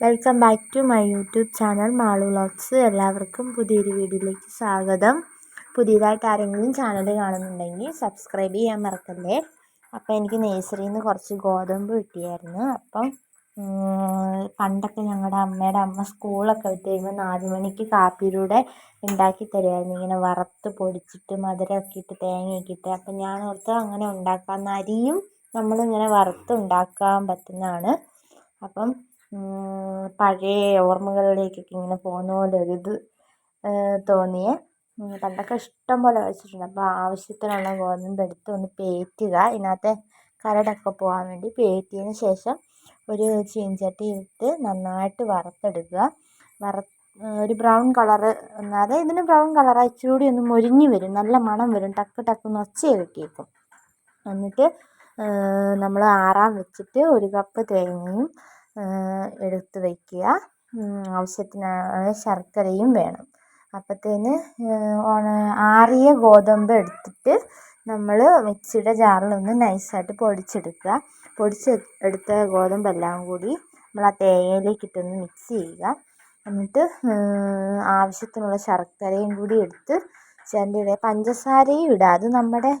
Welcome back to my YouTube channel Malu vlogs എല്ലാവർക്കും പുതിയൊരു വീഡിയോയിലേക്ക് സ്വാഗതം. പുതിയതായിട്ട് ആരെങ്കിലും ചാനൽ കാണുന്നുണ്ടെങ്കിൽ സബ്സ്ക്രൈബ് ചെയ്യാൻ മറക്കല്ലേ? അപ്പോൾ എനിക്ക് നേഴ്സറിയിൽ നിന്ന് കുറച്ച് ഗോതമ്പ് കിട്ടിയായിരുന്നു. അപ്പം പണ്ടൊക്കെ ഞങ്ങളുടെ അമ്മയുടെ അമ്മ സ്കൂളൊക്കെ വിട്ട് കഴിയുമ്പോൾ നാല് മണിക്ക് കാപ്പിയിലൂടെ ഉണ്ടാക്കി തരുമായിരുന്നു ഇങ്ങനെ വറുത്ത് പൊടിച്ചിട്ട് മധുരമൊക്കെ ഇട്ട് തേങ്ങയൊക്കെ ഇട്ട്. അപ്പം ഞാൻ ഓർത്ത് അങ്ങനെ ഉണ്ടാക്കാം അരിയും നമ്മളിങ്ങനെ വറുത്ത് ഉണ്ടാക്കാൻ പറ്റുന്നതാണ്. അപ്പം പഴയ ഓർമ്മകളിലേക്കൊക്കെ ഇങ്ങനെ പോകുന്ന പോലെ ഒരിത് തോന്നിയേ. പണ്ടൊക്കെ ഇഷ്ടം പോലെ കഴിച്ചിട്ടുണ്ട്. അപ്പോൾ ആവശ്യത്തിനുള്ള ഗോതമ്പ് എടുത്ത് ഒന്ന് പേറ്റുക. ഇതിനകത്തെ കരടൊക്കെ പോകാൻ വേണ്ടി പേറ്റിയതിന് ശേഷം ഒരു ചീനച്ചട്ടി ഇട്ട് നന്നായിട്ട് വറുത്തെടുക്കുക. വറ ഒരു ബ്രൗൺ കളറ് അതായത് ഇതിന് ബ്രൗൺ കളറായി ഇച്ചിരി ഒന്ന് മൊരിഞ്ഞ് വരും. നല്ല മണം വരും. ടക്ക് ടക്ക് എന്ന് ഒച്ചയൊക്കെ കേൾക്കും എന്നിട്ട് നമ്മൾ ആറാൻ വെച്ചിട്ട് ഒരു കപ്പ് തേങ്ങയും എടുത്ത് വയ്ക്കുക ആവശ്യത്തിന് ശർക്കരയും വേണം. അപ്പോഴത്തേന് ആറിയ ഗോതമ്പ് എടുത്തിട്ട് നമ്മൾ മിക്സിയുടെ ജാറിലൊന്ന് നൈസായിട്ട് പൊടിച്ചെടുക്കുക. പൊടിച്ച് എടുത്ത ഗോതമ്പെല്ലാം കൂടി നമ്മൾ ആ തേങ്ങയിലേക്ക് ഇട്ടൊന്ന് മിക്സ് ചെയ്യുക. എന്നിട്ട് ആവശ്യത്തിനുള്ള ശർക്കരയും കൂടി എടുത്ത് ചേട്ടന്റെ പഞ്ചസാരയും ഇടുക. അത് നമ്മുടെ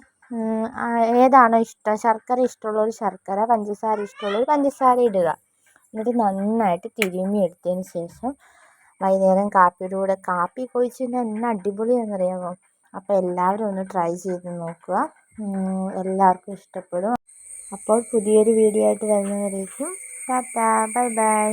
ഏതാണോ ഇഷ്ടം ശർക്കര ഇഷ്ടമുള്ളവർ ശർക്കര പഞ്ചസാര ഇഷ്ടമുള്ളവർ പഞ്ചസാര ഇടുക. എന്നിട്ട് നന്നായിട്ട് തിരുമ്മി എടുത്തതിന് ശേഷം വൈകുന്നേരം കാപ്പിയുടെ കൂടെ കാപ്പി ഒഴിച്ച് തിന്നാൻ എന്നാ അടിപൊളിയാണെന്നറിയാമോ? അപ്പോൾ എല്ലാവരും ഒന്ന് ട്രൈ ചെയ്ത് നോക്കുക. എല്ലാവർക്കും ഇഷ്ടപ്പെടും. അപ്പോൾ പുതിയൊരു വീഡിയോ ആയിട്ട് വരുന്നവരേക്കും ടാറ്റാ ബൈ ബൈ